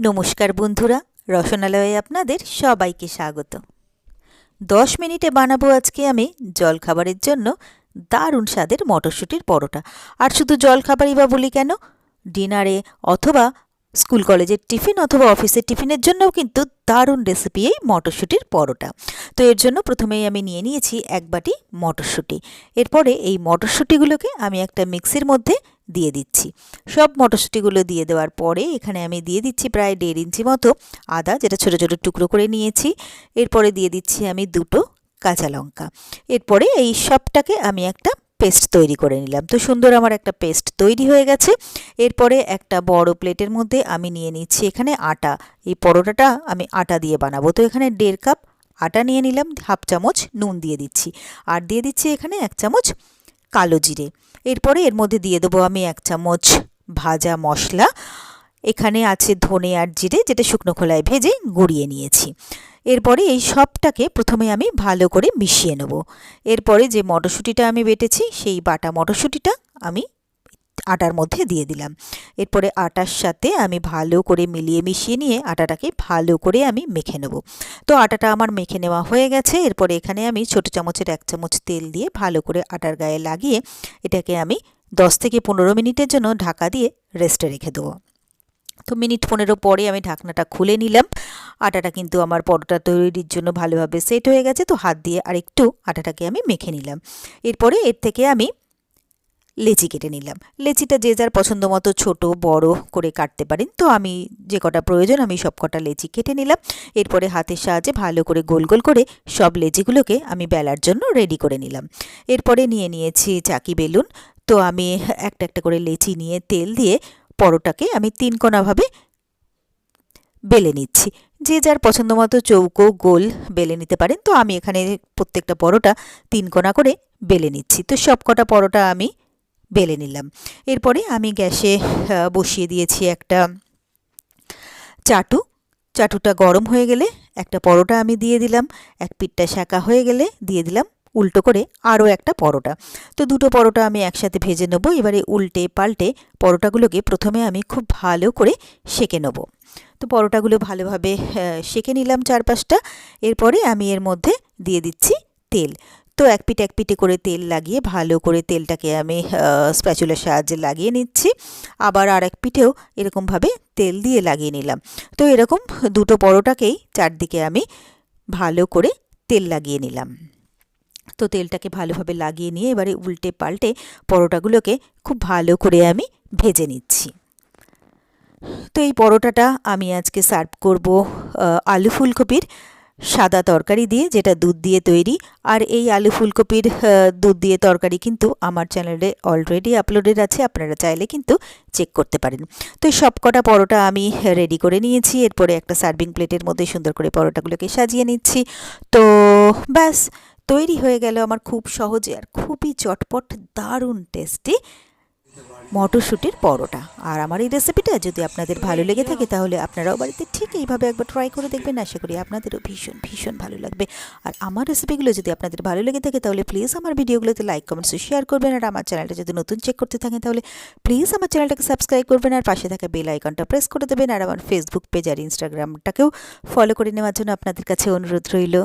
নমস্কার বন্ধুরা, রসনালয়ে আপনাদের সবাইকে স্বাগত। দশ মিনিটে বানাবো আজকে আমি জলখাবারের জন্য দারুণ স্বাদের মটরশুঁটির পরোটা। আর শুধু জলখাবারই বা বলি কেন? ডিনারে অথবা স্কুল কলেজের টিফিন অথবা অফিসের টিফিনের জন্যও কিন্তু দারুণ রেসিপি এই মটরশুঁটির পরোটা। তো এর জন্য প্রথমেই আমি নিয়ে নিয়েছি এক বাটি মটরশুঁটি। এরপরে এই মটরশুঁটিগুলোকে আমি একটা মিক্সির মধ্যে দিয়ে দিচ্ছি। সব মটরশুঁটিগুলো দিয়ে দেওয়ার পরে এখানে আমি দিয়ে দিচ্ছি প্রায় দেড় ইঞ্চি মতো আদা, যেটা ছোটো ছোটো টুকরো করে নিয়েছি। এরপরে দিয়ে দিচ্ছি আমি দুটো কাঁচা লঙ্কা। এরপরে এই সবটাকে আমি একটা পেস্ট তৈরি করে নিলাম। তো সুন্দর আমার একটা পেস্ট তৈরি হয়ে গেছে। এরপরে একটা বড় প্লেটের মধ্যে আমি নিয়ে নিচ্ছি এখানে আটা। এই পরোটাটা আমি আটা দিয়ে বানাবো। তো এখানে দেড় কাপ আটা নিয়ে নিলাম, হাফ চামচ নুন দিয়ে দিচ্ছি। আর দিয়ে দিচ্ছি এখানে এক চামচ কালো জিরে। এরপরে এর মধ্যে দিয়ে দেবো আমি এক চামচ ভাজা মশলা। এখানে আছে ধনে আর জিরে, যেটা শুকনো খোলায় ভেজে গুঁড়িয়ে নিয়েছি। এরপরে এই সবটাকে প্রথমে আমি ভালো করে মিশিয়ে নেব। এরপরে যে মটরশুঁটিটা আমি বেটেছি, সেই বাটা মটরশুঁটিটা আমি আটার মধ্যে দিয়ে দিলাম। এরপরে আটার সাথে আমি ভালো করে মিলিয়ে মিশিয়ে নিয়ে আটাটাকে ভালো করে আমি মেখে নেব। তো আটাটা আমার মেখে নেওয়া হয়ে গেছে। এরপরে এখানে আমি ছোটো চামচের এক চামচ তেল দিয়ে ভালো করে আটার গায়ে লাগিয়ে এটাকে আমি দশ থেকে পনেরো মিনিটের জন্য ঢাকা দিয়ে রেস্টে রেখে দেবো। তো মিনিট পনেরো পরে আমি ঢাকনাটা খুলে নিলাম। আটাটা কিন্তু আমার পরোটা তৈরির জন্য ভালোভাবে সেট হয়ে গেছে। তো হাত দিয়ে আর একটু আটাটাকে আমি মেখে নিলাম। এরপরে এর থেকে আমি লেচি কেটে নিলাম। লেচিটা যে যার পছন্দ মতো ছোটো, বড় করে কাটতে পারেন। তো আমি যে কটা প্রয়োজন, আমি সব কটা লেচি কেটে নিলাম। এরপরে হাতের সাহায্যে ভালো করে গোল গোল করে সব লেচিগুলোকে আমি বেলার জন্য রেডি করে নিলাম। এরপরে নিয়ে নিয়েছি চাকি বেলুন। তো আমি একটা একটা করে লেচি নিয়ে তেল দিয়ে পরোটাকে আমি তিন কোনাভাবে বেলে নিচ্ছি। যে যার পছন্দ মতো চৌকো, গোল বেলে নিতে পারেন। তো আমি এখানে প্রত্যেকটা পরোটা তিন কোনা করে বেলে নিচ্ছি। তো সব কটা পরোটা আমি বেলে নিলাম। এরপরে আমি গ্যাসে বসিয়ে দিয়েছি একটা চাটু। চাটুটা গরম হয়ে গেলে একটা পরোটা আমি দিয়ে দিলাম, এক পিঠটা শাঁকা হয়ে গেলে দিয়ে দিলাম উল্টো করে আরও একটা পরোটা। তো দুটো পরোটা আমি একসাথে ভেজে নেব, এবারে উল্টে পাল্টে পরোটাগুলোকে প্রথমে আমি খুব ভালো করে সেঁকে নেব। তো পরোটাগুলো ভালোভাবে সেঁকে নিলাম চারপাশটা। এরপরে আমি এর মধ্যে দিয়ে দিচ্ছি তেল। তো এক পিঠে এক পিঠে করে তেল লাগিয়ে, ভালো করে তেলটাকে আমি স্প্যাচুলার সাহায্যে লাগিয়ে নিচ্ছি। আবার আর এক পিঠেও এরকমভাবে তেল দিয়ে লাগিয়ে নিলাম। তো এরকম দুটো পরোটাকেই চারদিকে আমি ভালো করে তেল লাগিয়ে নিলাম। তো তেলটাকে ভালোভাবে লাগিয়ে নিয়ে এবারে উল্টে পাল্টে পরোটাগুলোকে খুব ভালো করে আমি ভেজে নিচ্ছি। তো এই পরোটাটা আমি আজকে সার্ভ করব আলু ফুলকপির সাদা তরকারি দিয়ে যেটা দুধ দিয়ে তৈরি আর এই আলু ফুলকপির দুধ দিয়ে তরকারি কিন্তু আমার চ্যানেলে অলরেডি আপলোডেড আছে, আপনারা চাইলে কিন্তু চেক করতে পারেন। তো এই সব কটা পরোটা আমি রেডি করে নিয়েছি, এরপরে একটা সার্ভিং প্লেটের মধ্যে সুন্দর করে পরোটাগুলোকে সাজিয়ে নিচ্ছি। তো ব্যাস, তৈরি হয়ে গেল আমার খুব সহজে আর খুবই চটপট, দারুণ টেস্টি মটরশুঁটির পরোটা। আর আমার এই রেসিপিটা যদি আপনাদের ভালো লেগে থাকে তাহলে আপনারাও বাড়িতে ঠিক এইভাবে একবার ট্রাই করে দেখবেন। আশা করি আপনাদেরও ভীষণ ভীষণ ভালো লাগবে। আর আমার রেসিপিগুলো যদি আপনাদের ভালো লেগে থাকে তাহলে প্লিজ আমার ভিডিওগুলোতে লাইক কমেন্টস শেয়ার করবেন। আর আমার চ্যানেলটা যদি নতুন চেক করতে থাকেন তাহলে প্লিজ আমার চ্যানেলটাকে সাবস্ক্রাইব করবেন। আর পাশে থাকা বেল আইকনটা প্রেস করে দেবেন। আর আমার ফেসবুক পেজ আর ইনস্টাগ্রামটাকেও ফলো করে নেওয়ার জন্য আপনাদের কাছে অনুরোধ রইল।